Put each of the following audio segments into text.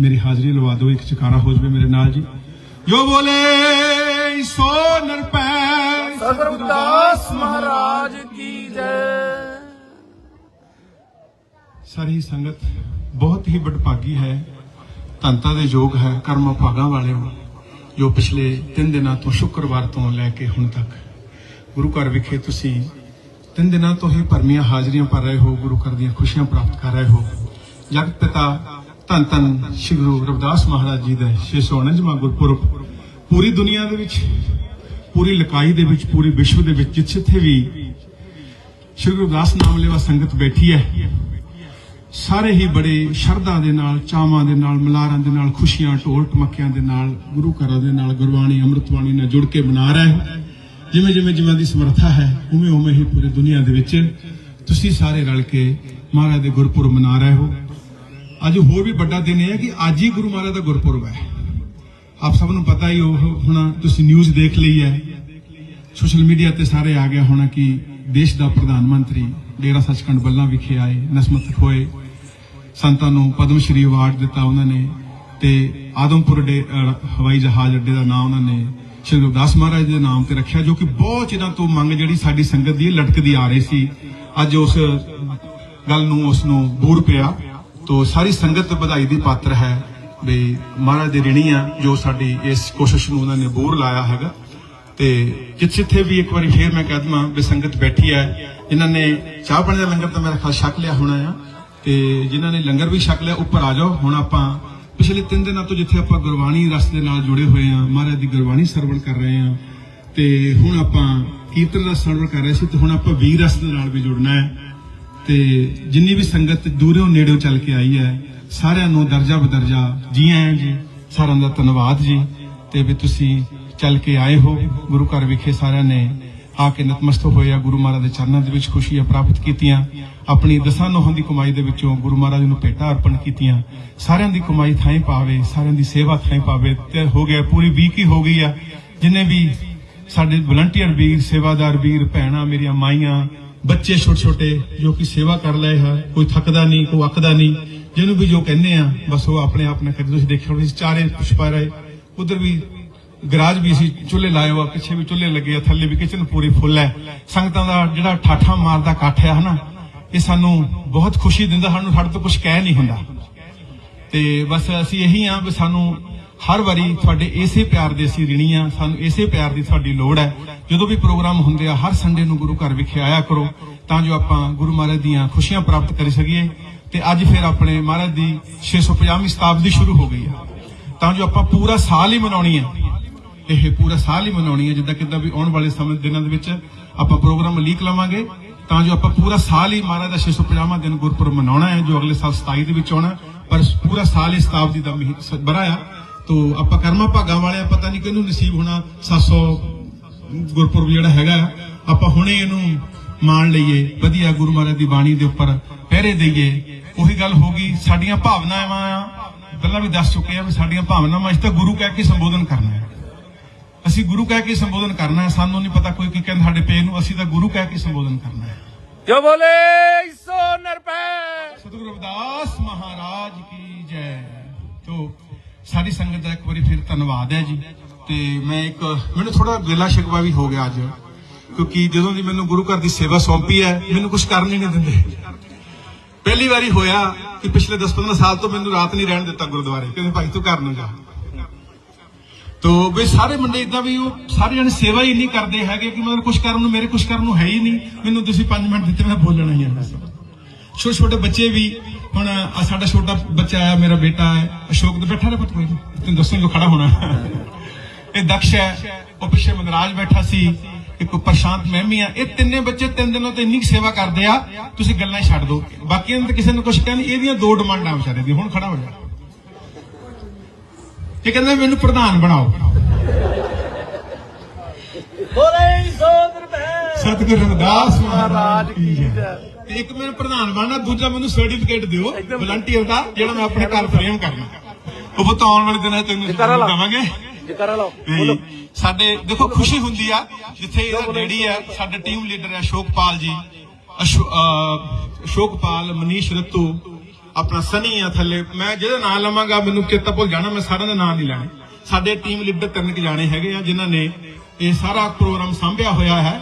ਮੇਰੀ ਹਾਜ਼ਰੀ ਲਵਾ ਦਿਓ ਇੱਕ ਚਕਾਰਾ ਹੋ ਜਵੇ ਮੇਰੇ ਨਾਲ ਜੀ। ਜੋ ਬੋਲੇ ਸੋ ਨਰਪੈ ਸਤਿਗੁਰਦਾਸ ਮਹਾਰਾਜ ਕੀ ਜੈ। ਸਾਰੀ ਸੰਗਤ ਬਹੁਤ ਹੀ ਵਡਭਾਗੀ ਹੈ ਧੰਤਾ ਦੇ ਯੋਗ ਹੈ ਕਰਮ ਭਾਗਾਂ ਵਾਲੇ ਹੋ ਜੋ ਪਿਛਲੇ 3 ਦਿਨਾਂ ਤੋਂ ਸ਼ੁੱਕਰਵਾਰ ਤੋਂ ਲੈ ਕੇ ਹੁਣ ਤੱਕ। ਗੁਰੂ ਘਰ ਵਿਖੇ ਤੁਸੀਂ ਤਿੰਨ ਦਿਨਾਂ ਤੋਂ ਹੀ ਭਰਮੀਆਂ ਹਾਜ਼ਰੀਆਂ ਭਰ ਰਹੇ ਹੋ ਗੁਰੂ ਘਰ ਦੀਆਂ ਖੁਸ਼ੀਆਂ ਪ੍ਰਾਪਤ ਕਰ ਰਹੇ ਹੋ। ਜਗਤ ਪਿਤਾ ਧੰਨ ਧੰਨ ਸ੍ਰੀ ਗੁਰੂ ਰਵਿਦਾਸ ਮਹਾਰਾਜ ਜੀ ਦਾ 649ਵਾਂ ਗੁਰਪੁਰਬ। ਪੂਰੀ ਦੁਨੀਆ ਦੇ ਵਿੱਚ, ਪੂਰੀ ਲਕਾਈ ਦੇ ਵਿੱਚ, ਪੂਰੀ ਵਿਸ਼ਵ ਦੇ ਵਿੱਚ ਜਿੱਥੇ ਵੀ ਸ੍ਰੀ ਗੁਰੂ ਰਵਿਦਾਸ ਨਾਮ ਲੈਵਾ ਸੰਗਤ ਬੈਠੀ ਹੈ, ਸਾਰੇ ਹੀ ਬੜੇ ਸ਼ਰਧਾ ਦੇ ਨਾਲ, ਚਾਵਾਂ ਦੇ ਨਾਲ, ਮਲਾਰਾਂ ਦੇ ਨਾਲ, ਖੁਸ਼ੀਆਂ, ਢੋਲ ਟਮਕਿਆਂ ਦੇ ਨਾਲ, ਗੁਰੂ ਘਰਾਂ ਦੇ ਨਾਲ, ਗੁਰਬਾਣੀ, ਅੰਮ੍ਰਿਤਬਾਣੀ ਨਾਲ ਜੁੜ ਕੇ ਮਨਾ ਰਹੇ ਹੋ। ਜਿਵੇਂ ਜਿਵੇਂ ਜਿਵੇਂ ਦੀ ਸਮਰੱਥਾ ਹੈ, ਉਵੇਂ ਉਵੇਂ ਹੀ ਪੂਰੀ ਦੁਨੀਆ ਦੇ ਵਿੱਚ ਤੁਸੀਂ ਸਾਰੇ ਰਲ ਕੇ ਮਹਾਰਾਜ ਦੇ ਗੁਰਪੁਰਬ ਮਨਾ ਰਹੇ ਹੋ। ਅੱਜ ਹੋਰ ਵੀ ਵੱਡਾ ਦਿਨ ਇਹ ਹੈ ਕਿ ਅੱਜ ਹੀ ਗੁਰੂ ਮਹਾਰਾਜ ਦਾ ਗੁਰਪੁਰਬ ਹੈ। ਆਪ ਸਭ ਨੂੰ ਪਤਾ ਹੀ ਉਹ ਹੁਣ ਤੁਸੀਂ ਨਿਊਜ਼ ਦੇਖ ਲਈ ਹੈ। ਸੋਸ਼ਲ ਮੀਡੀਆ ਤੇ ਸਾਰੇ ਆ ਗਿਆ ਹੋਣਾ ਕਿ ਦੇਸ਼ ਦਾ ਪ੍ਰਧਾਨ ਮੰਤਰੀ ਡੇਰਾ ਸੱਚਖੰਡ ਬੱਲਾ ਵਿਖੇ ਆਏ, ਨਸਮਤ ਹੋਏ। ਸੰਤਾਂ ਨੂੰ ਪਦਮ ਸ਼੍ਰੀ ਅਵਾਰਡ ਦਿੱਤਾ ਉਹਨਾਂ ਨੇ ਤੇ ਆਦਮਪੁਰ ਡੇ- ਹਵਾਈ ਜਹਾਜ਼ ਅੱਡੇ ਦਾ ਨਾਮ ਉਹਨਾਂ ਨੇ ਸ਼੍ਰੀ ਗੁਰਦਾਸ ਮਹਾਰਾਜ ਦੇ ਨਾਮ ਤੇ ਰੱਖਿਆ, ਜੋ ਕਿ ਬਹੁਤ ਚਿਰਾਂ ਤੋਂ ਮੰਗ ਜਿਹੜੀ ਸਾਡੀ ਸੰਗਤ ਦੀ ਲਟਕਦੀ ਆ ਰਹੀ ਸੀ। ਅੱਜ ਉਸ ਗੱਲ ਨੂੰ, ਉਸ ਨੂੰ ਬੂਰ ਪਿਆ। ਤੋ ਸਾਰੀ ਸੰਗਤ ਵਧਾਈ ਦੀ ਪਾਤਰ ਹੈ ਵੀ ਮਹਾਰਾਜ ਦੇ ਰਿਣੀ ਆ, ਜੋ ਸਾਡੀ ਇਸ ਕੋਸ਼ਿਸ਼ ਨੂੰ ਉਹਨਾਂ ਨੇ ਬੋਰ ਲਾਇਆ ਹੈਗਾ। ਤੇ ਜਿੱਥੇ ਜਿੱਥੇ ਵੀ ਇੱਕ ਵਾਰੀ ਫੇਰ ਮੈਂ ਕਹਿ ਦਵਾਂ ਵੀ ਸੰਗਤ ਬੈਠੀ ਹੈ ਇਹਨਾਂ ਨੇ ਚਾਹ ਪਾਣੀ ਦਾ ਲੰਗਰ ਤਾਂ ਮੇਰਾ ਖਿਆਲ ਛਕ ਲਿਆ ਹੋਣਾ ਆ, ਤੇ ਜਿਨ੍ਹਾਂ ਨੇ ਲੰਗਰ ਵੀ ਛਕ ਲਿਆ, ਉੱਪਰ ਆ ਜਾਓ। ਹੁਣ ਆਪਾਂ ਪਿਛਲੇ 3 ਦਿਨਾਂ ਤੋਂ ਜਿੱਥੇ ਆਪਾਂ ਗੁਰਬਾਣੀ ਰਸ ਦੇ ਨਾਲ ਜੁੜੇ ਹੋਏ ਆ, ਮਹਾਰਾਜ ਦੀ ਗੁਰਬਾਣੀ ਸਰਵਣ ਕਰ ਰਹੇ ਆ, ਤੇ ਹੁਣ ਆਪਾਂ ਕੀਰਤਨ ਦਾ ਸਰਵਣ ਕਰ ਰਹੇ ਸੀ, ਤੇ ਹੁਣ ਆਪਾਂ ਵੀਰ ਰਸ ਦੇ ਨਾਲ ਵੀ ਜੁੜਨਾ ਹੈ। ਤੇ ਜਿੰਨੀ ਵੀ ਸੰਗਤ ਦੂਰੋਂ ਨੇੜੋਂ ਚੱਲ ਕੇ ਆਈ ਹੈ, ਸਾਰਿਆਂ ਨੂੰ ਦਰਜਾ ਬਦਰਜਾ ਜੀ ਆਇਆਂ ਜੀ, ਸਾਰਿਆਂ ਦਾ ਧੰਨਵਾਦ ਜੀ। ਤੇ ਵੀ ਤੁਸੀਂ ਚੱਲ ਕੇ ਆਏ ਹੋ, ਗੁਰੂ ਘਰ ਵਿਖੇ ਸਾਰਿਆਂ ਨੇ ਆ ਕੇ ਨਤਮਸਤਕ ਹੋਏ ਆ ਗੁਰੂ ਮਹਾਰਾਜ ਦੇ ਚਰਨਾਂ ਦੇ ਵਿੱਚ ਖੁਸ਼ੀਆਂ ਪ੍ਰਾਪਤ ਕੀਤੀਆਂ। ਆਪਣੀ ਦਸਾਂ ਨੋਹਾਂ ਦੀ ਕਮਾਈ ਦੇ ਵਿੱਚੋਂ ਗੁਰੂ ਮਹਾਰਾਜ ਨੂੰ ਭੇਟਾ ਅਰਪਣ ਕੀਤੀਆਂ। ਸਾਰਿਆਂ ਦੀ ਕਮਾਈ ਥਾਂ ਪਾਵੇ, ਸਾਰਿਆਂ ਦੀ ਸੇਵਾ ਥਾਂ ਪਾਵੇ, ਤੇ ਹੋ ਗਿਆ, ਪੂਰੀ ਵੀਕ ਹੀ ਹੋ ਗਈ ਆ। ਜਿੰਨੇ ਵੀ ਸਾਡੇ ਵਲੰਟੀਅਰ ਵੀਰ, ਸੇਵਾਦਾਰ ਵੀਰ, ਭੈਣਾਂ ਮੇਰੀਆਂ ਮਾਈਆਂ ਬੱਚੇ ਛੋਟੇ ਛੋਟੇ ਜੋ ਕਿ ਸੇਵਾ ਕਰ ਲਏ ਹੈ ਕੋਈ ਥੱਕਦਾ ਨਹੀਂ, ਕੋਈ ਅੱਕਦਾ ਨਹੀਂ, ਜਿਹਨੂੰ ਵੀ ਜੋ ਕਹਿੰਦੇ ਆ, ਬਸ ਉਹ ਆਪਣੇ ਆਪ ਨਾਲ ਕਦੇ ਤੁਸੀਂ ਦੇਖਿਆ ਹੋਣਾ ਚਾਰੇ ਪੁਸ਼ਪਾ ਰਹੇ, ਉਧਰ ਵੀ ਗਰਾਜ ਵੀ ਸੀ ਚੁੱਲ੍ਹੇ ਲਾਏ ਹੋਆ ਪਿੱਛੇ ਵੀ ਚੁੱਲ੍ਹੇ ਲੱਗੇ ਆ, ਥੱਲੇ ਵੀ ਕਿਚਨ ਪੂਰੀ ਫੁੱਲ ਹੈ ਸੰਗਤਾਂ ਦਾ ਜਿਹੜਾ ਠਾਠਾ ਮਾਰਦਾ ਇਕੱਠ ਆ, ਹਨਾ, ਇਹ ਸਾਨੂੰ ਬਹੁਤ ਖੁਸ਼ੀ ਦਿੰਦਾ, ਸਾਨੂੰ ਸਾਡੇ ਤੋਂ ਕੁਝ ਕਹਿ ਨਹੀਂ ਹੁੰਦਾ। ਤੇ ਬਸ ਅਸੀਂ ਇਹੀ ਆ ਵੀ ਸਾਨੂੰ ਹਰ ਵਾਰੀ ਤੁਹਾਡੇ ਇਸੇ ਪਿਆਰ ਦੇ ਅਸੀਂ ਰਿਣੀ ਆ ਸਾਨੂੰ ਇਸੇ ਪਿਆਰ ਦੀ ਤੁਹਾਡੀ ਲੋੜ ਹੈ। ਜਦੋਂ ਵੀ ਪ੍ਰੋਗਰਾਮ ਹੁੰਦੇ ਆ, ਹਰ ਸੰਡੇ ਨੂੰ ਗੁਰੂ ਘਰ ਵਿਖੇ ਆਇਆ ਕਰੋ, ਤਾਂ ਜੋ ਆਪਾਂ ਗੁਰੂ ਮਹਾਰਾਜ ਦੀਆਂ ਖੁਸ਼ੀਆਂ ਪ੍ਰਾਪਤ ਕਰ ਸਕੀਏ। ਤੇ ਅੱਜ ਫਿਰ ਆਪਣੇ ਮਹਾਰਾਜ ਦੀ 650ਵੀਂ ਸ਼ਤਾਬਦੀ ਸ਼ੁਰੂ ਹੋ ਗਈ ਆ। ਤਾਂ ਜੋ ਆਪਾਂ ਪੂਰਾ ਸਾਲ ਹੀ ਮਨਾਉਣੀ ਹੈ ਇਹ ਪੂਰਾ ਸਾਲ ਹੀ ਮਨਾਉਣੀ ਹੈ ਜਿੱਦਾਂ ਕਿੱਦਾਂ ਵੀ ਆਉਣ ਵਾਲੇ ਸਮੇਂ ਦਿਨਾਂ ਦੇ ਵਿੱਚ ਆਪਾਂ ਪ੍ਰੋਗਰਾਮ ਲੀਕ ਲਵਾਂਗੇ। ਤਾਂ ਜੋ ਆਪਾਂ ਪੂਰਾ ਸਾਲ ਹੀ ਮਹਾਰਾਜ ਦਾ 650ਵਾਂ ਦਿਨ ਗੁਰਪੁਰਬ ਮਨਾਉਣਾ ਹੈ, ਜੋ ਅਗਲੇ ਸਾਲ 27 ਦੇ ਵਿੱਚ ਆਉਣਾ ਪਰ ਪੂਰਾ ਸਾਲ ਹੀ ਸ਼ਤਾਬਦੀ ਦਾ ਮਹੀ- ਬਰਾ ਆ ਤੋ ਆਪਾਂ ਕਰਮਾ ਭਾਗਾਂ ਵਾਲੇ ਆ, ਪਤਾ ਨਹੀਂ ਕਿਹਨੂੰ ਨਸੀਬ ਹੋਣਾ 700 ਗੁਰਪੁਰਬ ਜਿਹੜਾ ਹੈਗਾ ਆਪਾਂ ਹੁਣੇ ਇਹਨੂੰ ਮਾਣ ਲਈਏ ਵਧੀਆ ਗੁਰੂ ਮਹਾਰਾਜ ਦੀ ਬਾਣੀ ਦੇ ਉੱਪਰ ਪਹਿਰੇ ਦਈਏ। ਉਹੀ ਗੱਲ ਹੋ ਗਈ ਸਾਡੀਆਂ ਭਾਵਨਾਵਾਂ ਆ। ਪਹਿਲਾਂ ਵੀ ਦੱਸ ਚੁੱਕੇ ਆ ਵੀ ਸਾਡੀਆਂ ਭਾਵਨਾਵਾਂ ਅਸੀਂ ਤਾਂ ਗੁਰੂ ਕਹਿ ਕੇ ਸੰਬੋਧਨ ਕਰਨਾ ਹੈ। ਅਸੀਂ ਗੁਰੂ ਕਹਿ ਕੇ ਸੰਬੋਧਨ ਕਰਨਾ ਹੈ ਸਾਨੂੰ ਨਹੀਂ ਪਤਾ ਕੋਈ ਕੀ ਕਹਿੰਦਾ ਸਾਡੇ ਪੇ ਨੂੰ ਅਸੀਂ ਤਾਂ ਗੁਰੂ ਕਹਿ ਕੇ ਸੰਬੋਧਨ ਕਰਨਾ ਹੈ। ਜੋ ਬੋਲੇ ਸੋ ਨਰਪੈ ਸਤਿਗੁਰੂ ਰਵਿਦਾਸ ਮਹਾਰਾਜ ਕੀ ਜੈ। ਤੋ ਸਾਰੀ ਸੰਗਤ ਦਾ ਇੱਕ ਵਾਰੀ ਫਿਰ ਧੰਨਵਾਦ ਹੈ ਜੀ। ਤੇ ਮੈਂ ਇੱਕ ਮੈਨੂੰ ਥੋੜਾ ਗਿਲਾ ਸ਼ਿਕਵਾ ਵੀ ਹੋ ਗਿਆ ਅੱਜ। ਕਿਉਂਕਿ ਜਦੋਂ ਦੀ ਮੈਨੂੰ ਗੁਰੂ ਘਰ ਦੀ ਸੇਵਾ ਸੌਂਪੀ ਹੈ, ਮੈਨੂੰ ਕੁਝ ਕਰਨ ਹੀ ਨਹੀਂ ਦਿੰਦੇ। ਪਹਿਲੀ ਵਾਰੀ ਹੋਇਆ ਕਿ ਪਿਛਲੇ 10-15 ਸਾਲ ਤੋਂ ਮੈਨੂੰ ਰਾਤ ਨਹੀਂ ਰਹਿਣ ਦਿੱਤਾ ਗੁਰਦੁਆਰੇ। ਕਹਿੰਦੇ ਭਾਈ ਤੂੰ ਘਰ ਨੂੰ ਜਾ। ਤੋ ਵੀ ਸਾਰੇ ਮੁੰਡੇ ਇਦਾਂ ਵੀ ਉਹ ਸਾਰੇ ਜਣੇ ਸੇਵਾ ਹੀ ਨਹੀਂ ਕਰਦੇ ਹੈਗੇ ਕਿ ਮਤਲਬ ਕੁਝ ਕਰਨ ਨੂੰ ਮੇਰੇ ਕੁਝ ਕਰਨ ਨੂੰ ਹੈ ਹੀ ਨਹੀਂ। ਮੈਨੂੰ ਤੁਸੀਂ 5 ਮਿੰਟ ਦਿੱਤੇ, ਮੈਂ ਬੋਲਣਾ ਹੀ ਹੈ ਬਸ ਛੋਟੇ ਛੋਟੇ ਬੱਚੇ ਵੀ ਹੁਣ ਆਹ ਸਾਡਾ ਛੋਟਾ ਬੱਚਾ ਆਇਆ ਮੇਰਾ ਬੇਟਾ ਹੈ ਅਸ਼ੋਕ ਦੇ ਬੈਠਾ ਰਿਹਾ ਪੁੱਤ ਕੋਈ? ਨੀ, ਤੈਨੂੰ ਦੱਸਣ ਜੋ ਖੜਾ ਹੋਣਾ। ਇਹ ਦਕਸ਼ ਹੈ ਉਹ ਪਿੱਛੇ ਮਨਰਾਜ ਬੈਠਾ ਸੀ ਇੱਕ ਪ੍ਰਸ਼ਾਂਤ ਮਹਿਮੀ ਆ। ਇਹ ਤਿੰਨੇ ਬੱਚੇ ਤਿੰਨ ਦਿਨਾਂ ਤੋਂ ਇੰਨੀ ਸੇਵਾ ਕਰਦੇ ਆ ਤੁਸੀਂ ਗੱਲਾਂ ਛੱਡ ਦਿਓ। ਬਾਕੀਆਂ ਨੂੰ ਤਾਂ ਕਿਸੇ ਨੂੰ ਕੁਝ ਕਹਿ ਇਹਦੀਆਂ ਦੋ ਡਿਮਾਂਡਾਂ ਵਿਚਾਰੇ ਦੀ ਹੁਣ ਖੜਾ ਹੋ ਜਾ। ਇਹ ਕਹਿੰਦਾ ਮੈਨੂੰ ਪ੍ਰਧਾਨ ਬਣਾਓ। ਬੋਲੇ ਸੋ ਨਰਪੈ ਸਤਿਗੁਰੂ ਰਵਿਦਾਸ ਮਹਾਰਾਜ ਕੀ ਜੈ ਤੇ ਇੱਕ ਮੈਨੂੰ ਪ੍ਰਧਾਨ ਬਣਨਾ ਦੂਜਾ ਮੈਨੂੰ ਸਰਟੀਫਿਕੇਟ ਦਿਓ। ਵਲੰਟੀਅਰ ਦਾ ਜਿਹੜਾ ਮੈਂ ਆਪਣੇ ਘਰ ਫਰੇਮ ਕਰਨਾ। ਉਹ ਪੁੱਤ ਆਉਣ ਵਾਲੇ ਦਿਨਾਂ ਤੈਨੂੰ। ਦਵਾਂਗੇ। ਜਕਾਰਾ ਲਾਓ। ਵੀ ਸਾਡੇ ਦੇਖੋ ਖੁਸ਼ੀ ਹੁੰਦੀ ਆ ਜਿੱਥੇ ਇਹਦਾ ਡੈਡੀ ਹੈ ਸਾਡਾ ਟੀਮ ਲੀਡਰ ਹੈ ਅਸ਼ੋਕਪਾਲ ਜੀ। ਅਸ਼ੋਕਪਾਲ ਮਨੀਸ਼ ਰੱਤੂ ਆਪਣਾ ਸਨੀ ਆ ਥੱਲੇ। ਮੈਂ ਜਿਹਦਾ ਨਾਮ ਲਵਾਂਗਾ ਮੈਨੂੰ ਚੇਤਾ ਭੁੱਲ ਜਾਣਾ ਮੈਂ ਸਾਰਿਆਂ ਦੇ ਨਾਮ ਨਹੀਂ ਲੈਣੇ। ਸਾਡੇ ਟੀਮ ਲੀਡਰ ਤਿੰਨ ਕੁ ਜਾਣੇ ਹੈਗੇ ਆ ਜਿਨ੍ਹਾਂ ਨੇ ਇਹ ਸਾਰਾ ਪ੍ਰੋਗਰਾਮ ਸੰਭਿਆ ਹੋਇਆ ਹੈ।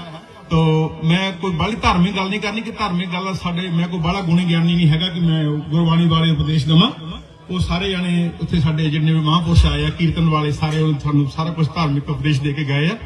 ਤੋ ਮੈਂ ਕੋਈ ਬਾਹਲੀ ਧਾਰਮਿਕ ਗੱਲ ਨਹੀਂ ਕਰਨੀ ਕਿ ਧਾਰਮਿਕ ਗੱਲ ਸਾਡੇ ਮੈਂ ਕੋਈ ਬਾਹਲਾ ਗੁਣੀ ਗਿਆਨੀ ਨਹੀਂ ਹੈਗਾ ਕਿ ਮੈਂ ਗੁਰਬਾਣੀ ਬਾਰੇ ਉਪਦੇਸ਼ ਦਵਾਂ। ਉਹ ਸਾਰੇ ਜਾਣੇ ਉੱਥੇ ਸਾਡੇ ਜਿੰਨੇ ਵੀ ਮਹਾਂਪੁਰਸ਼ ਆਏ ਆ, ਕੀਰਤਨ ਵਾਲੇ ਸਾਰੇ ਉਹ ਤੁਹਾਨੂੰ ਸਾਰਾ ਕੁਝ ਧਾਰਮਿਕ ਉਪਦੇਸ਼ ਦੇ ਕੇ ਗਏ ਆ।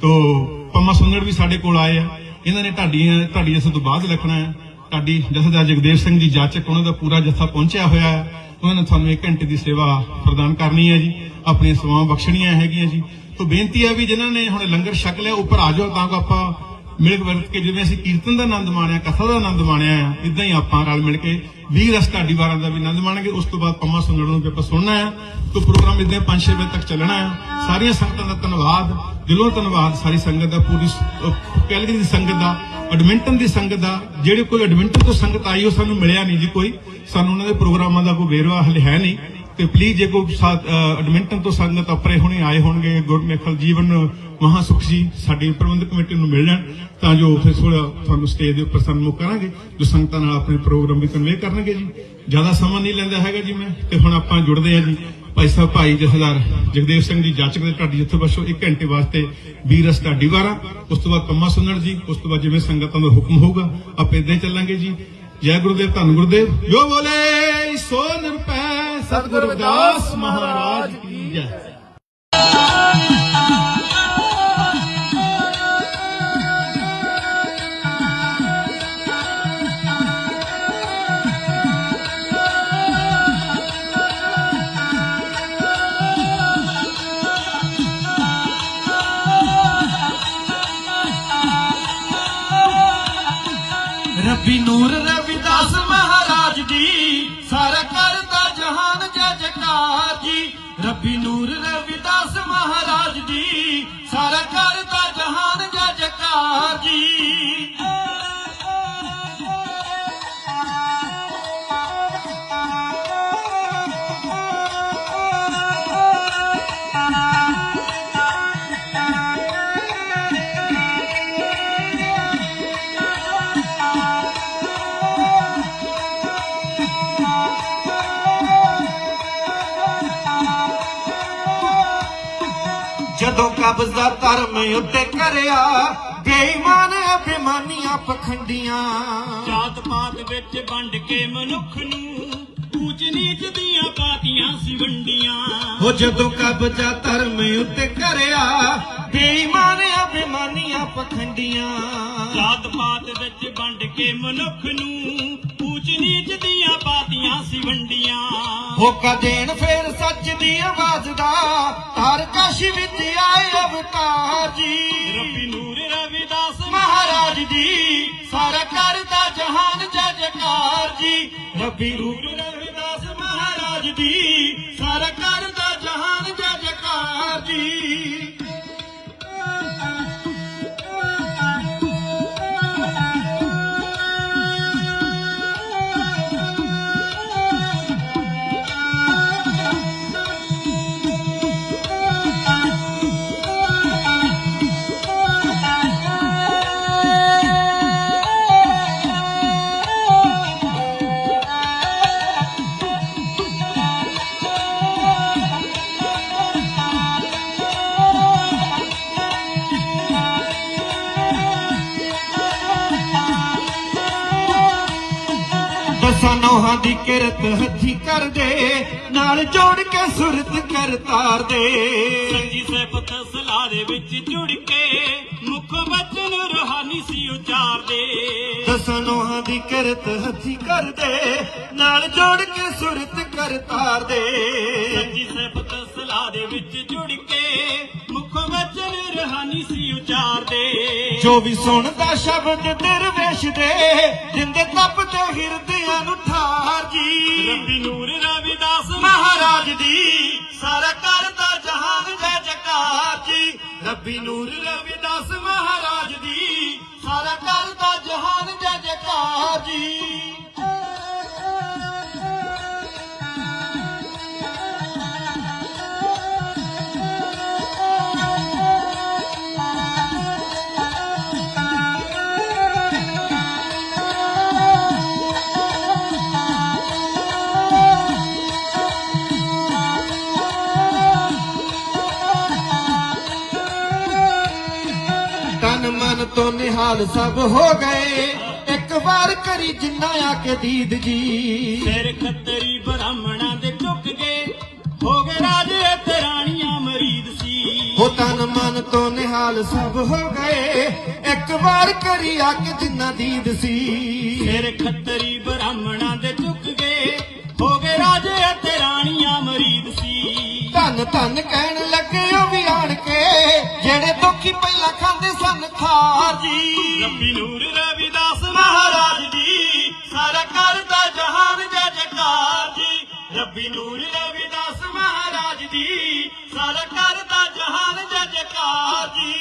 ਤੋ ਪੰਮਾ ਸੁੰਦਰ ਵੀ ਸਾਡੇ ਕੋਲ ਆਏ ਆ। ਇਹਨਾਂ ਨੇ ਢਾਡੀਆਂ ਢਾਡੀ ਇਸ ਤੋਂ ਬਾਅਦ ਲਿਖਣਾ ਹੈ। ਢਾਡੀ ਜਥੇਦਾਰ ਜਗਦੇਵ ਸਿੰਘ ਜੀ ਜਾਚਕ, ਉਹਨਾਂ ਦਾ ਪੂਰਾ ਜਥਾ ਪਹੁੰਚਿਆ ਹੋਇਆ ਹੈ। ਉਹਨਾਂ ਨੇ ਤੁਹਾਨੂੰ 1 ਘੰਟੇ ਦੀ ਸੇਵਾ ਪ੍ਰਦਾਨ ਕਰਨੀ ਹੈ ਜੀ। ਆਪਣੀਆਂ ਸੇਵਾਵਾਂ ਬਖਸ਼ਣੀਆਂ ਹੈਗੀਆਂ ਜੀ। ਤੋ ਬੇਨਤੀ ਹੈ ਵੀ ਜਿਨ੍ਹਾਂ ਨੇ ਹੁਣ ਲੰਗਰ ਛਕ ਲਿਆ, ਉੱਪਰ ਆ ਜਾਓ ਤਾਂ ਕਿ ਆਪਾਂ ਮਿਲ ਵਰਤ ਕੇ ਜਿਵੇਂ ਅਸੀਂ ਕੀਰਤਨ ਦਾ ਆਨੰਦ ਮਾਣਿਆ, ਕਥਾ ਦਾ ਆਨੰਦ ਮਾਣਿਆ ਆ ਇਦਾਂ ਹੀ ਆਪਾਂ ਰਲ ਮਿਲ ਕੇ 20 ਰਸ ਢਾਡੀ ਵਾਰਾਂ ਦਾ ਵੀ ਆਨੰਦ ਮਾਣਾਂਗੇ। ਉਸ ਤੋਂ ਬਾਅਦ ਪੰਮਾ ਸੁਣਨ ਨੂੰ ਵੀ ਆਪਾਂ ਸੁਣਨਾ ਆ। ਤੋ ਪ੍ਰੋਗਰਾਮ ਇਦਾਂ 5-6 ਵਜੇ ਤੱਕ ਚੱਲਣਾ ਆ। ਸਾਰੀਆਂ ਸੰਗਤਾਂ ਦਾ ਧੰਨਵਾਦ, ਦਿਲੋਂ ਧੰਨਵਾਦ, ਸਾਰੀ ਸੰਗਤ ਦਾ ਪੂਰੀ ਕੈਲਗਰੀ ਦੀ ਸੰਗਤ ਦਾ, ਐਡਮਿੰਟਨ ਦੀ ਸੰਗਤ ਦਾ, ਜਿਹੜੇ ਕੋਈ ਐਡਮਿੰਟਨ ਤੋਂ ਸੰਗਤ ਆਈ ਉਹ ਸਾਨੂੰ ਮਿਲਿਆ ਨਹੀਂ ਜੀ ਕੋਈ। ਸਾਨੂੰ ਉਹਨਾਂ ਦੇ ਪ੍ਰੋਗਰਾਮਾਂ ਦਾ ਕੋਈ ਵੇਰਵਾ ਹਲੇ ਹੈ ਨਹੀਂ। ਤੇ ਪਲੀਜ਼ ਜੇ ਕੋਈ ਐਡਮਿੰਟਨ ਤੋਂ ਸੰਗਤ ਆਪਰੇ ਹੁਣੇ ਆਏ ਹੋਣਗੇ, ਗੁਰਮੇਖਲ ਜੀਵਨ ਮਹਾਸੁਖ ਜੀ ਸਾਡੀ ਪ੍ਰਬੰਧਕ ਕਮੇਟੀ ਨੂੰ ਮਿਲ ਜਾਣ, ਤਾਂ ਜੋ ਫਿਰ ਥੋੜਾ ਤੁਹਾਨੂੰ ਸਟੇਜ ਦੇ ਉੱਪਰ ਸਨਮੁਖ ਕਰਾਂਗੇ ਜੋ ਸੰਗਤਾਂ ਨਾਲ ਆਪਣੇ ਪ੍ਰੋਗਰਾਮ ਵੀ ਕਨਵੇ ਕਰਨਗੇ ਜੀ। ਜ਼ਿਆਦਾ ਸਮਾਂ ਨਹੀਂ ਲੈਂਦਾ ਹੈਗਾ ਜੀ ਮੈਂ, ਤੇ ਹੁਣ ਆਪਾਂ ਜੁੜਦੇ ਆ ਜੀ। ਭਾਈ ਸਾਹਿਬ, ਭਾਈ ਜਥੇਦਾਰ ਜਗਦੇਵ ਸਿੰਘ ਜੀ, ਜਾਚਕ ਦੇ ਢਾਡੀ ਜਿੱਥੇ ਬਸੋ 1 ਘੰਟੇ ਵਾਸਤੇ ਵੀਰਸ ਢਾਡੀ ਵਾਰਾ ਉਸ ਤੋਂ ਬਾਅਦ ਕੰਮਾ ਸੁਣਨ ਜੀ, ਉਸ ਤੋਂ ਬਾਅਦ ਜਿਵੇਂ ਸੰਗਤਾਂ ਦਾ ਹੁਕਮ ਹੋਊਗਾ, ਆਪਾਂ ਇਦਾਂ ਹੀ ਚੱਲਾਂਗੇ ਜੀ। ਜੈ ਗੁਰੂਦੇਵ, ਧੰਨ ਗੁਰੂਦੇਵ। ਜੋ ਬੋਲੇ ਸੋ ਨਿਰਪੈ ਸਤਿਗੁਰੂ ਰਵਿਦਾਸ ਮਹਾਰਾਜ ਕੀ ਜੈ। ਰੱਬੀ ਨੂਰ ਰਵਿਦਾਸ ਮਹਾਰਾਜ ਜੀ ਸਾਰਾ ਕਰਦਾ ਜਹਾਨ ਜੈ ਜਕਾਰ ਜੀ। ਰੱਬੀ ਨੂਰ ਰਵਿਦਾਸ ਮਹਾਰਾਜ ਜੀ ਸਾਰਾ ਕਰਦਾ ਜਹਾਨ ਜੈ ਜਕਾਰ ਜੀ। ਜਦੋਂ ਕਬਜ਼ਾ ਧਰਮ ਉੱਤੇ ਕਰਿਆ ਬੇਈਮਾਨ ਬੇਮਾਨੀਆਂ ਪਖੰਡੀਆਂ। ਜਾਤ ਪਾਤ ਵਿੱਚ ਵੰਡ ਕੇ ਮਨੁੱਖ ਨੂੰ ਊਚ ਨੀਚ ਦੀਆਂ ਪਾਤੀਆਂ ਸੀ ਵੰਡੀਆਂ। ਹੋ ਜਦੋਂ ਕਬਜ਼ਾ ਧਰਮ ਉੱਤੇ ਕਰਿਆ ਬੇਈਮਾਨ ਬੇਮਾਨੀਆਂ ਪਖੰਡੀਆਂ। ਜਾਤ ਪਾਤ ਵਿੱਚ ਵੰਡ ਕੇ ਮਨੁੱਖ ਨੂੰ ਨੀਚ ਦੀਆਂ ਪਾਤੀਆਂ ਸੀ ਵੰਡੀਆਂ। ਹੋਕਾ ਦੇਣ ਫੇਰ ਸੱਚ ਦੀ ਆਵਾਜ਼ ਦਾ ਤਾਰ ਕਾਸ਼ੀ ਵਿੱਚ ਆਏ ਅਵਤਾਰ ਜੀ। ਰੱਬੀ ਨੂਰ ਰਵਿਦਾਸ ਮਹਾਰਾਜ ਜੀ ਸਾਰਾ ਕਰਦਾ ਜਹਾਨ ਜਜਕਾਰ ਜੀ। ਰੱਬੀ ਰੂਪ ਰਵਿਦਾਸ ਮਹਾਰਾਜ ਜੀ ਸਾਰਾ ਕਰਦਾ ਜਹਾਨ ਜਜਕਾਰ ਜੀ। ਦੀ ਹੱਥੀ ਕਰਦੇ ਨਾਲ ਜੋੜ ਕੇ ਸੁਰਤ ਕਰ ਤਾਰ ਦੇ। ਸੰਜੀ ਸਿਫਤ ਸਲਾਹ ਦੇ ਵਿੱਚ ਜੁੜ ਕੇ ਮੁਖ ਵਚਨ ਰੂਹਾਨੀ ਸੀ ਉਚਾਰਦੇ ਦਸਾਂ ਨੋਹਾਂ ਦੀ ਕਿਰਤ ਹੱਥੀ ਕਰਦੇ ਨਾਲ ਜੋੜ ਕੇ ਸੁਰਤ ਕਰ ਤਾਰ ਦੇ। ਸੰਜੀ ਸਿਫਤ ਸਲਾਹ ਦੇ ਵਿੱਚ ਜੁੜ ਕੇ ਮੁਖ ਵਚਨ ਰੂਹਾਨੀ ਸੀ ਉਚਾਰਦੇ ਜੋ ਵੀ ਸੁਣਦਾ ਸ਼ਬਦ ਦਰਵੇਸ਼ ਦੇ ਜਿੰਦੇ ਤਪ ਤੇ ਹਿਰਦਿਆਂ ਨੂੰ ਜੀ। ਰੱਬੀ ਨੂਰ ਰਵਿਦਾਸ ਮਹਾਰਾਜ ਦੀ। ਸਾਰਾ ਕਰਦਾ ਜਹਾਨ ਜੈ ਜਕਾਰ ਜੀ। ਰੱਬੀ ਨੂਰ ਰਵਿਦਾਸ ਮਹਾਰਾਜ ਦੀ। ਸਾਰਾ ਕਰਦਾ ਜਹਾਨ ਜੈ ਜਕਾਰ ਜੀ। ਤੋਂ ਨਿਹਾਲ ਸਭ ਹੋ ਗਏ ਇੱਕ ਵਾਰ ਕਰੀ ਜਿੰਨਾ ਆ ਕੇ ਦੀਦ ਜੀ। ਸਿਰ ਖੱਤਰੀ ਬ੍ਰਾਹਮਣਾਂ ਦੇ ਝੁਕ ਗਏ ਹੋ ਗਏ ਰਾਜੇ ਤੇ ਰਾਣੀਆਂ ਮਰੀਦ ਸੀ। ਹੋ ਤਨ ਮਨ ਤੋਂ ਨਿਹਾਲ ਸਭ ਹੋ ਗਏ ਇੱਕ ਵਾਰ ਕਰੀ ਆ ਕੇ ਜਿੰਨਾ ਦੀਦ ਸੀ। ਸਿਰ ਖੱਤਰੀ ਬ੍ਰਾਹਮਣਾਂ ਦੇ ਧੰਨ ਧੰਨ ਕਹਿਣ ਲੱਗੇ ਉਹ ਵੀ ਆਣ ਕੇ ਜਿਹੜੇ ਦੁਖੀ ਪਹਿਲਾਂ ਖਾਂਦੇ ਸਨ ਖਾਰ ਜੀ। ਰੱਬੀ ਨੂਰ ਰਵਿਦਾਸ ਮਹਾਰਾਜ ਜੀ, ਸਾਰਾ ਕਰਦਾ ਜਹਾਨ ਜੈ ਜੈਕਾਰ ਜੀ। ਰੱਬੀ ਨੂਰ ਰਵਿਦਾਸ ਮਹਾਰਾਜ ਜੀ, ਸਾਰਾ ਕਰਦਾ ਜਹਾਨ ਜੈ ਜੈਕਾਰ ਜੀ।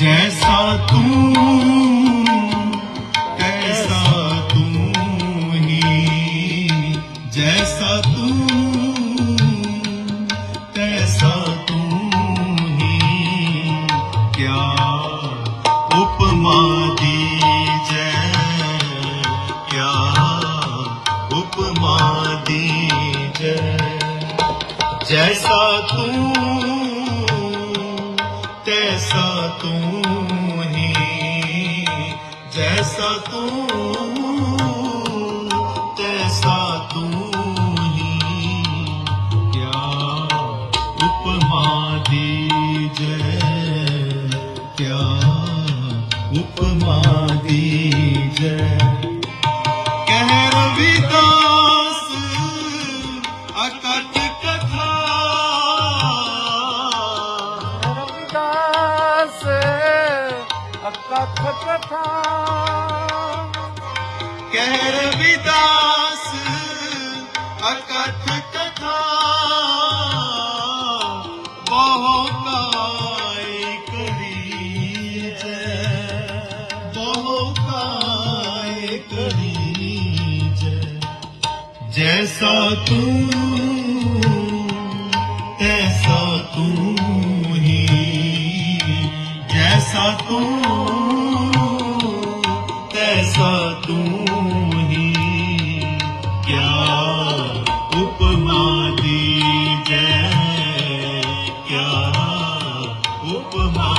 ਜੈਸਾ ਤੂੰ ਤੈਸਾ ਤੂੰ ਜੈਸਾ ਤੂੰ ਤੈਸਾ ਤੂੰ ਕਿਆ ਉਪਮਾ ਦੀ ਜੈ ਕਿਆ ਉਪਮਾ ਦੀ ਜੈ ਜੈਸਾ ਤੂੰ तू ही जैसा तू ਅਕਥ ਕਥਾ ਕਹਿ ਰਵਿਦਾਸ ਅਕਥ ਕਥਾ। ਬਹੁ ਕਾਇ ਕਰੀ ਜੈ ਬਹੁ ਕਾਇ ਕਰੀ ਜੈ ਜੈਸਾ ਤੂੰ क्या उपमा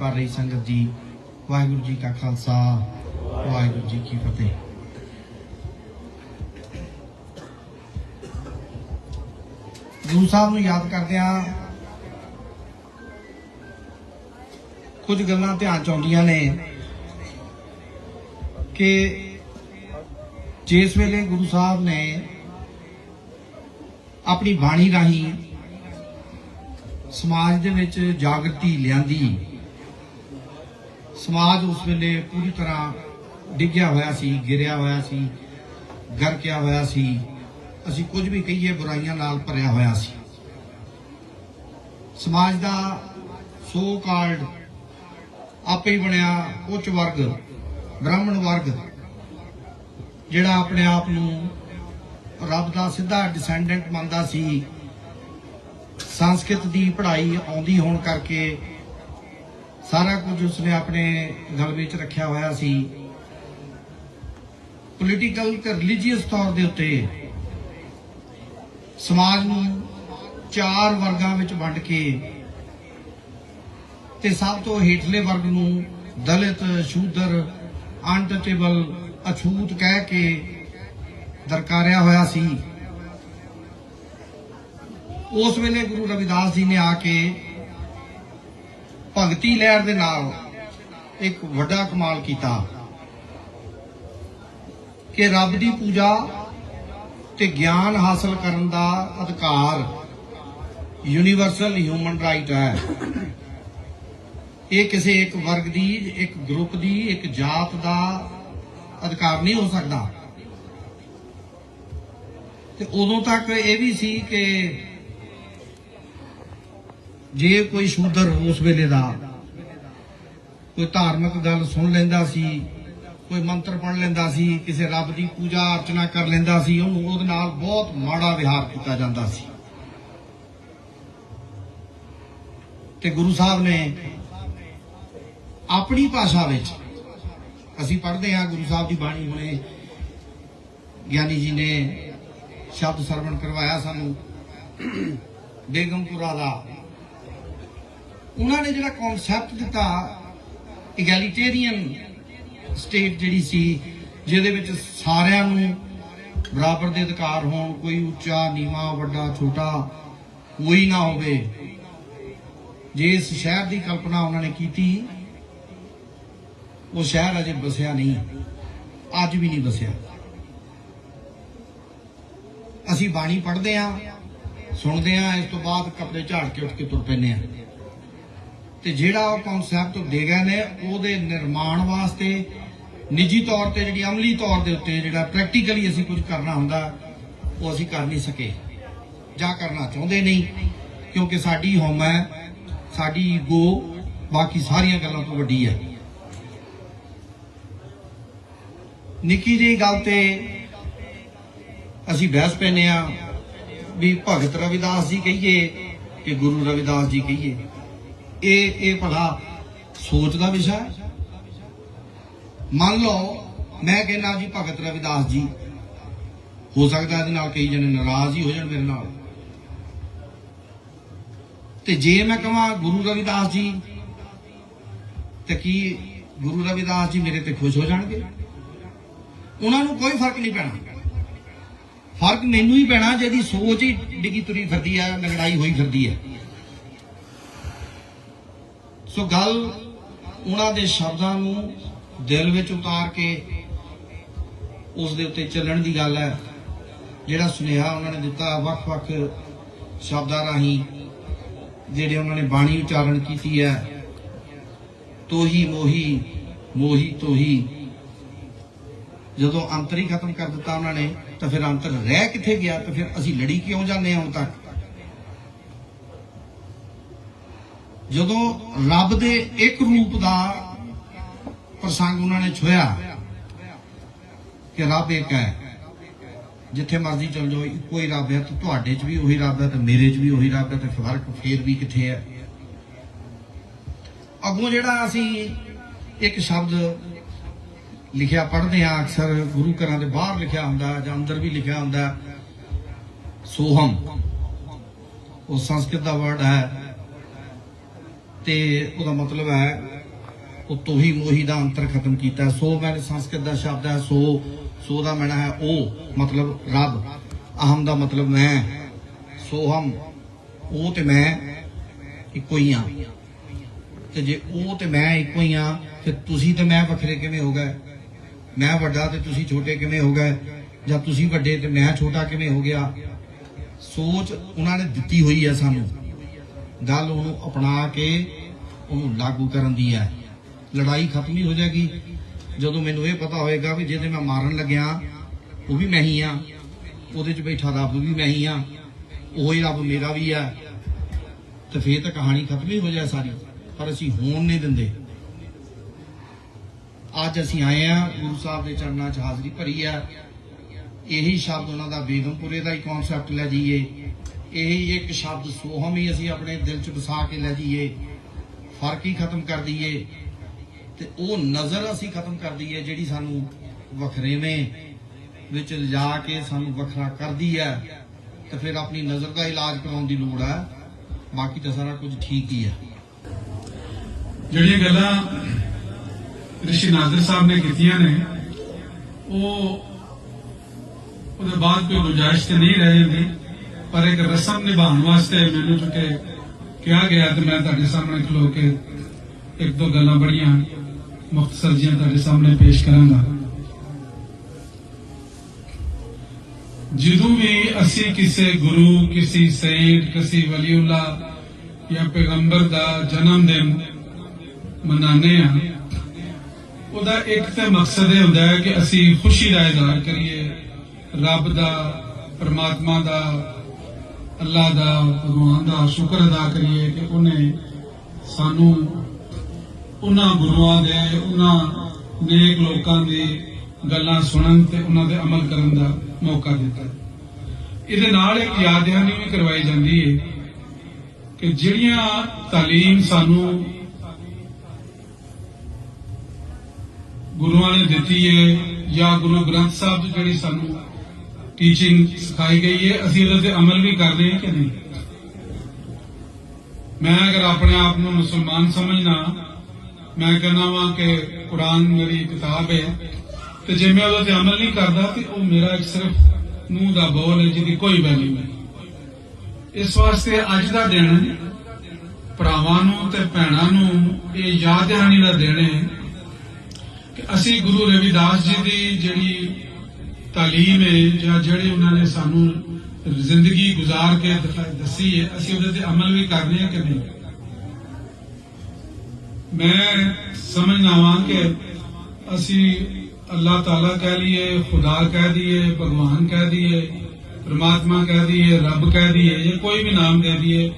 ਕਰ ਰਹੀ ਸੰਗਤ ਜੀ। ਵਾਹਿਗੁਰੂ ਜੀ ਕਾ ਖਾਲਸਾ, ਵਾਹਿਗੁਰੂ ਜੀ ਕੀ ਫਤਿਹ। ਗੁਰੂ ਸਾਹਿਬ ਨੂੰ ਯਾਦ ਕਰਦਿਆਂ ਕੁਝ ਗੱਲਾਂ ਧਿਆਨ ਚ ਆਉਂਦੀਆਂ ਨੇ ਕਿ ਜਿਸ ਵੇਲੇ ਗੁਰੂ ਸਾਹਿਬ ਨੇ ਆਪਣੀ ਬਾਣੀ ਰਾਹੀਂ ਸਮਾਜ ਦੇ ਵਿੱਚ ਜਾਗਰਤੀ ਲਿਆਂਦੀ ਸਮਾਜ ਉਸ ਵੇਲੇ ਪੂਰੀ ਤਰ੍ਹਾਂ ਡਿੱਗਿਆ ਹੋਇਆ ਸੀ, ਗਿਰਿਆ ਹੋਇਆ ਸੀ, ਗਰਕਿਆ ਹੋਇਆ ਸੀ। ਅਸੀਂ ਕੁਝ ਵੀ ਕਹੀਏ, ਬੁਰਾਈਆਂ ਨਾਲ ਭਰਿਆ ਹੋਇਆ ਸੀ। ਸਮਾਜ ਦਾ ਸੋ ਕਾਲਡ ਆਪੇ ਹੀ ਬਣਿਆ ਉੱਚ ਵਰਗ, ਬ੍ਰਾਹਮਣ ਵਰਗ, ਜਿਹੜਾ ਆਪਣੇ ਆਪ ਨੂੰ ਰੱਬ ਦਾ ਸਿੱਧਾ ਡਿਸੈਂਡੈਂਟ ਮੰਨਦਾ ਸੀ। ਸੰਸਕ੍ਰਿਤ ਦੀ ਪੜ੍ਹਾਈ ਆਉਂਦੀ ਹੋਣ ਕਰਕੇ ਸਾਰਾ ਕੁਝ ਉਸਨੇ ਆਪਣੇ ਗਲ ਵਿੱਚ ਰੱਖਿਆ ਹੋਇਆ ਸੀ। ਪੋਲੀਟੀਕਲ ਤੇ ਰਿਲੀਜੀਅਸ ਤੌਰ ਦੇ ਉੱਤੇ ਸਮਾਜ ਨੂੰ ਚਾਰ ਵਰਗਾਂ ਵਿੱਚ ਵੰਡ ਕੇ ਤੇ ਸਭ ਤੋਂ ਹੇਠਲੇ ਵਰਗ ਨੂੰ ਦਲਿਤ, ਸ਼ੂਦਰ ਅਨਟਚੇਬਲ ਅਛੂਤ ਕਹਿ ਕੇ ਦਰਕਾਰਿਆ ਹੋਇਆ ਸੀ। ਉਸ ਵੇਲੇ ਗੁਰੂ ਰਵਿਦਾਸ ਜੀ ਨੇ ਆ ਕੇ ਭਗਤੀ ਲਹਿਰ ਦੇ ਨਾਲ ਇੱਕ ਵੱਡਾ ਕਮਾਲ ਕੀਤਾ ਕਿ ਰੱਬ ਦੀ ਪੂਜਾ ਤੇ ਗਿਆਨ ਹਾਸਲ ਕਰਨ ਦਾ ਅਧਿਕਾਰ ਯੂਨੀਵਰਸਲ ਹਿਊਮਨ ਰਾਈਟ ਹੈ। ਇਹ ਕਿਸੇ ਇੱਕ ਵਰਗ ਦੀ, ਇੱਕ ਗਰੁੱਪ ਦੀ, ਇੱਕ ਜਾਤ ਦਾ ਅਧਿਕਾਰ ਨਹੀਂ ਹੋ ਸਕਦਾ। ਤੇ ਉਦੋਂ ਤੱਕ ਇਹ ਵੀ ਸੀ ਕਿ ਜੇ ਕੋਈ ਸ਼ੂਦਰ ਉਸ ਵੇਲੇ ਦਾ ਕੋਈ ਧਾਰਮਿਕ ਗੱਲ ਸੁਣ ਲੈਂਦਾ ਸੀ, ਕੋਈ ਮੰਤਰ ਪੜ ਲੈਂਦਾ ਸੀ, ਕਿਸੇ ਰੱਬ ਦੀ ਪੂਜਾ ਅਰਚਨਾ ਕਰ ਲੈਂਦਾ ਸੀ, ਉਹਨੂੰ ਉਹਦੇ ਨਾਲ ਬਹੁਤ ਮਾੜਾ ਵਿਹਾਰ ਕੀਤਾ ਜਾਂਦਾ ਸੀ। ਤੇ ਗੁਰੂ ਸਾਹਿਬ ਨੇ ਆਪਣੀ ਭਾਸ਼ਾ ਵਿੱਚ ਅਸੀਂ ਪੜ੍ਹਦੇ ਹਾਂ, ਗੁਰੂ ਸਾਹਿਬ ਦੀ ਬਾਣੀ ਹੁਣੇ ਗਿਆਨੀ ਜੀ ਨੇ ਸ਼ਬਦ ਸਰਵਣ ਕਰਵਾਇਆ ਸਾਨੂੰ ਬੇਗਮਪੁਰਾ ਦਾ ਉਹਨਾਂ ਨੇ ਜਿਹੜਾ ਕਨਸੈਪਟ ਦਿੱਤਾ ਇਗੈਲਿਟੇਰੀਅਨ ਸਟੇਟ ਜਿਹੜੀ ਸੀ, ਜਿਹਦੇ ਵਿੱਚ ਸਾਰਿਆਂ ਨੂੰ ਬਰਾਬਰ ਦੇ ਅਧਿਕਾਰ ਹੋਣ, ਕੋਈ ਉੱਚਾ, ਨੀਵਾਂ, ਵੱਡਾ, ਛੋਟਾ, ਕੋਈ ਨਾ ਹੋਵੇ। ਜੇ ਇਸ ਸ਼ਹਿਰ ਦੀ ਕਲਪਨਾ ਉਹਨਾਂ ਨੇ ਕੀਤੀ, ਉਹ ਸ਼ਹਿਰ ਅਜੇ ਬਸਿਆ ਨਹੀਂ, ਅੱਜ ਵੀ ਨਹੀਂ ਬਸਿਆ। ਅਸੀਂ ਬਾਣੀ ਪੜ੍ਹਦੇ ਆਂ ਸੁਣਦੇ ਆਂ ਇਸ ਤੋਂ ਬਾਅਦ ਕੱਪੜੇ ਝਾੜ ਕੇ ਉੱਠ ਕੇ ਤੁਰ ਪੈਂਦੇ ਆਂ ਤੇ ਜਿਹੜਾ ਉਹ ਕਨਸੈਪਟ ਦੇ ਗਏ ਨੇ, ਉਹਦੇ ਨਿਰਮਾਣ ਵਾਸਤੇ ਨਿੱਜੀ ਤੌਰ ਤੇ ਜਿਹੜੀ ਅਮਲੀ ਤੌਰ ਦੇ ਉੱਤੇ ਜਿਹੜਾ ਪ੍ਰੈਕਟੀਕਲੀ ਅਸੀਂ ਕੁਝ ਕਰਨਾ ਹੁੰਦਾ, ਉਹ ਅਸੀਂ ਕਰ ਨਹੀਂ ਸਕੇ ਜਾਂ ਕਰਨਾ ਚਾਹੁੰਦੇ ਨਹੀਂ, ਕਿਉਂਕਿ ਸਾਡੀ ਹਉਮੈ ਹੈ, ਸਾਡੀ ਈਗੋ ਬਾਕੀ ਸਾਰੀਆਂ ਗੱਲਾਂ ਤੋਂ ਵੱਡੀ ਹੈ। ਨਿੱਕੀ ਜਿਹੀ ਗੱਲ ਤੇ ਅਸੀਂ ਬਹਿਸ ਪੈਨੇ ਆ ਵੀ ਭਗਤ ਰਵਿਦਾਸ ਜੀ ਕਹੀਏ ਕਿ ਗੁਰੂ ਰਵਿਦਾਸ ਜੀ ਕਹੀਏ। ਇਹ ਇਹ ਭਲਾ ਸੋਚ ਦਾ ਵਿਸ਼ਾ ਹੈ। ਮੰਨ ਲਓ, ਮੈਂ ਕਹਿੰਦਾ ਜੀ ਭਗਤ ਰਵਿਦਾਸ ਜੀ, ਹੋ ਸਕਦਾ ਇਹਦੇ ਨਾਲ ਕਈ ਜਣੇ ਨਾਰਾਜ਼ ਹੀ ਹੋ ਜਾਣ ਮੇਰੇ ਨਾਲ। ਤੇ ਜੇ ਮੈਂ ਕਹਾਂ ਗੁਰੂ ਰਵਿਦਾਸ ਜੀ, ਤੇ ਕੀ ਗੁਰੂ ਰਵਿਦਾਸ ਜੀ ਮੇਰੇ ਤੇ ਖੁਸ਼ ਹੋ ਜਾਣਗੇ? ਉਹਨਾਂ ਨੂੰ ਕੋਈ ਫ਼ਰਕ ਨਹੀਂ ਪੈਣਾ। ਫ਼ਰਕ ਮੈਨੂੰ ਹੀ ਪੈਣਾ, ਜਿਹਦੀ ਸੋਚ ਹੀ ਡਿੱਗੀ ਤੁਰੀ ਫਿਰਦੀ ਹੈ ਲੰਗੜਾਈ ਹੋਈ ਫਿਰਦੀ ਹੈ। ਸੋ ਗੱਲ ਉਹਨਾਂ ਦੇ ਸ਼ਬਦਾਂ ਨੂੰ ਦਿਲ ਵਿੱਚ ਉਤਾਰ ਕੇ ਉਸ ਦੇ ਉੱਤੇ ਚੱਲਣ ਦੀ ਗੱਲ ਹੈ। ਜਿਹੜਾ ਸੁਨੇਹਾ ਉਹਨਾਂ ਨੇ ਦਿੱਤਾ, ਵੱਖ-ਵੱਖ ਸ਼ਬਦਾਂ ਰਾਹੀਂ ਜਿਹੜੇ ਉਹਨਾਂ ਨੇ ਬਾਣੀ ਉਚਾਰਨ ਕੀਤੀ ਹੈ, ਤੋਹੀ ਮੋਹੀ ਮੋਹੀ ਤੋਹੀ। ਜਦੋਂ ਅੰਤਰ ਹੀ ਖਤਮ ਕਰ ਦਿੱਤਾ ਉਹਨਾਂ ਨੇ, ਤਾਂ ਫਿਰ ਅੰਤਰ ਰਹਿ ਕਿੱਥੇ ਗਿਆ? ਤਾਂ ਫਿਰ ਅਸੀਂ ਲੜੀ ਕਿਉਂ ਜਾਂਦੇ ਹਾਂ ਹੁਣ ਤੱਕ? ਜਦੋਂ ਰੱਬ ਦੇ ਇੱਕ ਰੂਪ ਦਾ ਪ੍ਰਸੰਗ ਉਹਨਾਂ ਨੇ ਛੋਇਆ ਕਿ ਰੱਬ ਇੱਕ ਹੈ, ਜਿੱਥੇ ਮਰਜ਼ੀ ਚਲ ਜਾਓ, ਇੱਕੋ ਹੀ ਰੱਬ ਹੈ, ਤੇ ਤੁਹਾਡੇ 'ਚ ਵੀ ਉਹੀ ਰੱਬ ਹੈ ਤੇ ਮੇਰੇ 'ਚ ਵੀ ਉਹੀ ਰੱਬ ਹੈ ਤੇ ਫ਼ਰਕ ਫੇਰ ਵੀ ਕਿੱਥੇ ਹੈ? ਅੱਗੋਂ ਜਿਹੜਾ ਅਸੀਂ ਇੱਕ ਸ਼ਬਦ ਲਿਖਿਆ ਪੜ੍ਹਦੇ ਆ ਅਕਸਰ ਗੁਰੂ ਘਰਾਂ ਦੇ ਬਾਹਰ ਲਿਖਿਆ ਹੁੰਦਾ ਜਾਂ ਅੰਦਰ ਵੀ ਲਿਖਿਆ ਹੁੰਦਾ, ਸੋਹਮ। ਉਹ ਸੰਸਕ੍ਰਿਤ ਦਾ ਵਰਡ ਹੈ ਤੇ ਉਹਦਾ ਮਤਲਬ ਹੈ ਉਹ ਤੋਹੀ ਮੋਹੀ ਦਾ ਅੰਤਰ ਖਤਮ ਕੀਤਾ। ਸੋ ਮੈਨੇ ਸੰਸਕ੍ਰਿਤ ਦਾ ਸ਼ਬਦ ਹੈ, ਸੋ ਸੋ ਦਾ ਮੈਨਾ ਹੈ ਉਹ, ਮਤਲਬ ਰੱਬ। ਅਹਮ ਦਾ ਮਤਲਬ ਮੈਂ ਸੋ ਹਮ ਉਹ ਤੇ ਮੈਂ ਇੱਕੋ ਹੀ ਆ ਤੇ ਜੇ ਉਹ ਤੇ ਮੈਂ ਇੱਕੋ ਹੀ ਆ ਫਿਰ ਤੁਸੀਂ ਤੇ ਮੈਂ ਵੱਖਰੇ ਕਿਵੇਂ ਹੋ ਗਏ? ਮੈਂ ਵੱਡਾ ਤੇ ਤੁਸੀਂ ਛੋਟੇ ਕਿਵੇਂ ਹੋ ਗਏ? ਜਾਂ ਤੁਸੀਂ ਵੱਡੇ ਤੇ ਮੈਂ ਛੋਟਾ ਕਿਵੇਂ ਹੋ ਗਿਆ? ਸੋਚ ਉਹਨਾਂ ਨੇ ਦਿੱਤੀ ਹੋਈ ਹੈ ਸਾਨੂੰ। ਗੱਲ ਉਹਨੂੰ ਅਪਣਾ ਕੇ ਉਹਨੂੰ ਲਾਗੂ ਕਰਨ ਦੀ ਹੈ। ਲੜਾਈ ਖਤਮ ਹੀ ਹੋ ਜਾਏਗੀ। ਜਦੋਂ ਮੈਨੂੰ ਇਹ ਪਤਾ ਹੋਏਗਾ ਵੀ ਜਿਹਦੇ ਮੈਂ ਮਾਰਨ ਲੱਗਿਆ, ਉਹ ਵੀ ਮੈਂ ਹੀ ਆ ਉਹਦੇ 'ਚ ਬੈਠਾ ਰੱਬ ਵੀ ਮੈਂ ਹੀ ਆ ਉਹ ਹੀ ਰੱਬ ਮੇਰਾ ਵੀ ਆ ਤੇ ਫੇਰ ਤਾਂ ਕਹਾਣੀ ਖਤਮ ਹੀ ਹੋ ਜਾਏ ਸਾਰੀ। ਪਰ ਅਸੀਂ ਹੋਣ ਨਹੀਂ ਦਿੰਦੇ। ਅੱਜ ਅਸੀਂ ਆਏ ਆ ਗੁਰੂ ਸਾਹਿਬ ਦੇ ਚਰਨਾਂ 'ਚ ਹਾਜ਼ਰੀ ਭਰੀ ਆ ਇਹੀ ਸ਼ਬਦ ਉਹਨਾਂ ਦਾ ਬੇਗਮਪੁਰੇ ਦਾ ਹੀ ਕਨਸੈਪਟ ਲੈ ਜਾਈਏ। ਇਹੀ ਇੱਕ ਸ਼ਬਦ ਸੋਹਮ ਹੀ ਅਸੀਂ ਆਪਣੇ ਦਿਲ 'ਚ ਵਸਾ ਕੇ ਲੈ ਜਾਈਏ, ਫ਼ਰਕ ਹੀ ਖਤਮ ਕਰ ਦਈਏ, ਤੇ ਉਹ ਨਜ਼ਰ ਅਸੀਂ ਖਤਮ ਕਰ ਦਈਏ ਜਿਹੜੀ ਸਾਨੂੰ ਵਖਰੇਵੇਂ ਵਿੱਚ ਲਿਜਾ ਕੇ ਸਾਨੂੰ ਵੱਖਰਾ ਕਰਦੀ ਹੈ, ਤੇ ਫਿਰ ਆਪਣੀ ਨਜ਼ਰ ਦਾ ਇਲਾਜ ਕਰਾਉਣ ਦੀ ਲੋੜ ਹੈ, ਬਾਕੀ ਤਾਂ ਸਾਰਾ ਕੁਝ ਠੀਕ ਹੀ ਹੈ। ਜਿਹੜੀਆਂ ਗੱਲਾਂ ਰਿਸ਼ੀ ਨਾਜ਼ਰ ਸਾਹਿਬ ਨੇ ਕੀਤੀਆਂ ਨੇ, ਉਹ ਉਹਦੇ ਬਾਅਦ ਕੋਈ ਗੁੰਜਾਇਸ਼ ਤੇ ਨਹੀਂ ਰਹਿ ਜਾਂਦੀ। ਪਰ ਇੱਕ ਰਸਮ ਨਿਭਾਉਣ ਵਾਸਤੇ ਮੈਨੂੰ ਚੁੱਕੇ ਕਿਹਾ ਗਿਆ ਤੇ ਮੈਂ ਤੁਹਾਡੇ ਸਾਹਮਣੇ ਖਲੋ ਕੇ ਇੱਕ ਦੋ ਗੱਲਾਂ ਬੜੀਆਂ ਮੁਖਤਸਰ ਜੀਆਂ ਤੁਹਾਡੇ ਸਾਹਮਣੇ ਪੇਸ਼ ਕਰਾਂਗਾ। ਜਦੋਂ ਵੀ ਅਸੀਂ ਕਿਸੇ ਗੁਰੂ, ਕਿਸੇ ਸੇਂਟ ਕਿਸੇ ਵਲੀਉਲਾ ਜਾਂ ਪੈਗੰਬਰ ਦਾ ਜਨਮ ਦਿਨ ਮਨਾਉਂਦੇ ਆ ਉਹਦਾ ਇੱਕ ਤੇ ਮਕਸਦ ਇਹ ਹੁੰਦਾ ਹੈ ਕਿ ਅਸੀਂ ਖੁਸ਼ੀ ਦਾ ਇਜ਼ਹਾਰ ਕਰੀਏ, ਰੱਬ ਦਾ, ਪਰਮਾਤਮਾ ਦਾ ਅੱਲਾ ਦਾ, ਭਗਵਾਨ ਦਾ ਸ਼ੁਕਰ ਅਦਾ ਕਰੀਏ ਕਿ ਉਹਨੇ ਸਾਨੂੰ ਉਹਨਾਂ ਗੁਰੂਆਂ ਦੇ, ਉਹਨਾਂ ਨੇਕ ਲੋਕਾਂ ਦੀ ਗੱਲਾਂ ਸੁਣਨ ਤੇ ਉਹਨਾਂ ਦੇ ਅਮਲ ਕਰਨ ਦਾ ਮੌਕਾ ਦਿੱਤਾ। ਇਹਦੇ ਨਾਲ ਇੱਕ ਯਾਦ ਦਹਾਨੀ ਵੀ ਕਰਵਾਈ ਜਾਂਦੀ ਹੈ ਕਿ ਜਿਹੜੀਆਂ ਤਾਲੀਮ ਸਾਨੂੰ ਗੁਰੂਆਂ ਨੇ ਦਿੱਤੀ ਹੈ ਜਾਂ ਗੁਰੂ ਗ੍ਰੰਥ ਸਾਹਿਬ ਤੋਂ ਜਿਹੜੀ ਸਾਨੂੰ ਟੀਚਿੰਗ ਸਿਖਾਈ ਗਈ ਹੈ। ਅਸੀਂ ਉਹਦੇ ਤੇ ਅਮਲ ਵੀ ਕਰਦੇ ਹਾਂ ਕਿ ਨਹੀਂ? ਮੈਂ ਅਗਰ ਆਪਣੇ ਆਪ ਨੂੰ ਮੁਸਲਮਾਨ ਸਮਝਣਾ ਮੈਂ ਕਹਿੰਦਾ ਵਾਂ ਕਿ ਕੁਰਾਨ ਮੇਰੀ ਕਿਤਾਬ ਹੈ। ਤੇ ਜੇ ਮੈਂ ਉਹਦੇ ਤੇ ਅਮਲ ਨਹੀਂ ਕਰਦਾ, ਤੇ ਉਹ ਮੇਰਾ ਇੱਕ ਸਿਰਫ ਮੂੰਹ ਦਾ ਬੋਲ ਹੈ, ਜਿਹਦੀ ਕੋਈ ਵੈਲਿਊ ਨਹੀਂ। ਇਸ ਵਾਸਤੇ ਅੱਜ ਦਾ ਦਿਨ ਭਰਾਵਾਂ ਨੂੰ ਤੇ ਭੈਣਾਂ ਨੂੰ ਇਹ ਯਾਦ ਦਹਾਨੀ ਦਾ ਦਿਨ ਹੈ ਕਿ ਅਸੀਂ ਗੁਰੂ ਰਵਿਦਾਸ ਜੀ ਦੀ ਜਿਹੜੀ ਤਾਲੀਮ ਹੈ, ਜਾਂ ਜਿਹੜੇ ਉਹਨਾਂ ਨੇ ਸਾਨੂੰ ਜ਼ਿੰਦਗੀ ਗੁਜ਼ਾਰ ਕੇ ਦੱਸੀ ਹੈ, ਅਸੀਂ ਉਹਦੇ ਤੇ ਅਮਲ ਵੀ ਕਰਦੇ ਹਾਂ ਕਿ ਨਹੀਂ? ਮੈਂ ਸਮਝਦਾ ਹਾਂ ਕਿ ਅਸੀਂ ਅੱਲਾਹ ਤਾਲਾ ਕਹਿ ਲਈਏ ਖੁਦਾ ਕਹਿ ਦਈਏ, ਭਗਵਾਨ ਕਹਿ ਦਈਏ, ਪਰਮਾਤਮਾ ਕਹਿ ਦਈਏ, ਰੱਬ ਕਹਿ ਦਈਏ, ਜਾਂ ਕੋਈ ਵੀ ਨਾਮ ਦੇ ਦਈਏ,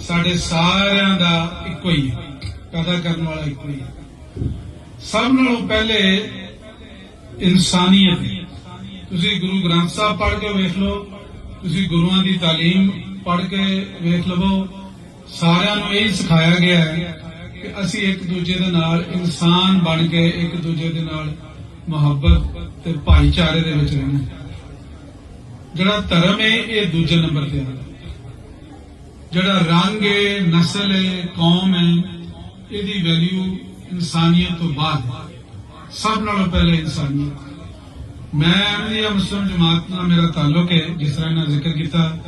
ਸਾਡੇ ਸਾਰਿਆਂ ਦਾ ਇੱਕੋ ਹੀ ਹੈ, ਪੈਦਾ ਕਰਨ ਵਾਲਾ ਇੱਕੋ ਹੀ ਹੈ। ਸਭ ਨਾਲੋਂ ਪਹਿਲੇ ਇਨਸਾਨੀਅਤ ਤੁਸੀਂ ਗੁਰੂ ਗ੍ਰੰਥ ਸਾਹਿਬ ਪੜ੍ਹ ਕੇ ਵੇਖ ਲਓ, ਤੁਸੀਂ ਗੁਰੂਆਂ ਦੀ ਤਾਲੀਮ ਪੜ੍ਹ ਕੇ ਵੇਖ ਲਵੋ, ਸਾਰਿਆਂ ਨੂੰ ਇਹ ਸਿਖਾਇਆ ਗਿਆ ਹੈ ਕਿ ਅਸੀਂ ਇੱਕ ਦੂਜੇ ਦੇ ਨਾਲ ਇਨਸਾਨ ਬਣ ਕੇ ਇੱਕ ਦੂਜੇ ਦੇ ਨਾਲ ਮੁਹੱਬਤ ਤੇ ਭਾਈਚਾਰੇ ਦੇ ਵਿੱਚ ਰਹਿਣਾ ਜਿਹੜਾ ਧਰਮ ਹੈ, ਇਹ ਦੂਜੇ ਨੰਬਰ ਤੇ ਆਉਂਦਾ ਜਿਹੜਾ ਰੰਗ ਹੈ, ਨਸਲ ਹੈ, ਕੌਮ ਹੈ, ਇਹਦੀ ਵੈਲਿਊ ਇਨਸਾਨੀਅਤ ਤੋਂ ਬਾਅਦ ਸਭ ਨਾਲੋਂ ਪਹਿਲੇ ਇਨਸਾਨੀਅਤ। ਮੈਂ ਅਹਿਮਦੀਆ ਮੁਸਲਮ ਜਮਾਤ ਨਾਲ ਮੇਰਾ ਤਾਲੁਕ ਹੈ, ਜਿਸ ਤਰ੍ਹਾਂ ਇਹਨਾਂ ਜ਼ਿਕਰ ਕੀਤਾ,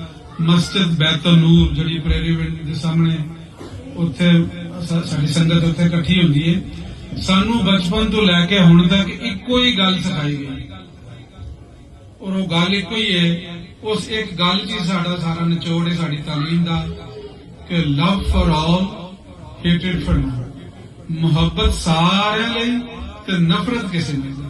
ਮਸਜਿਦ ਬੈਤੁਲ ਨੂਰ, ਜਿਹੜੀ ਪ੍ਰੇਰੀ ਦੇ ਸਾਹਮਣੇ ਉੱਥੇ ਸਾਡੀ ਸੰਗਤ ਉੱਥੇ ਇਕੱਠੀ ਹੁੰਦੀ ਹੈ। ਸਾਨੂੰ ਬਚਪਨ ਤੋਂ ਲੈ ਕੇ ਹੁਣ ਤੱਕ ਇੱਕੋ ਹੀ ਗੱਲ ਸਿਖਾਈ ਗਈ। ਔਰ ਉਹ ਗੱਲ ਇੱਕੋ ਹੀ ਹੈ, ਉਸ ਇੱਕ ਗੱਲ 'ਚ ਸਾਡਾ ਸਾਰਾ ਨਿਚੋੜ ਹੈ, ਸਾਡੀ ਤਾਲੀਮ ਦਾ, ਕਿ ਲਵ ਫॉर ਆਲ ਹੇਟਡ ਫॉर ਨਨ ਮੁਹੱਬਤ ਸਾਰਿਆਂ ਲਈ ਤੇ ਨਫ਼ਰਤ ਕਿਸੇ ਲਈ।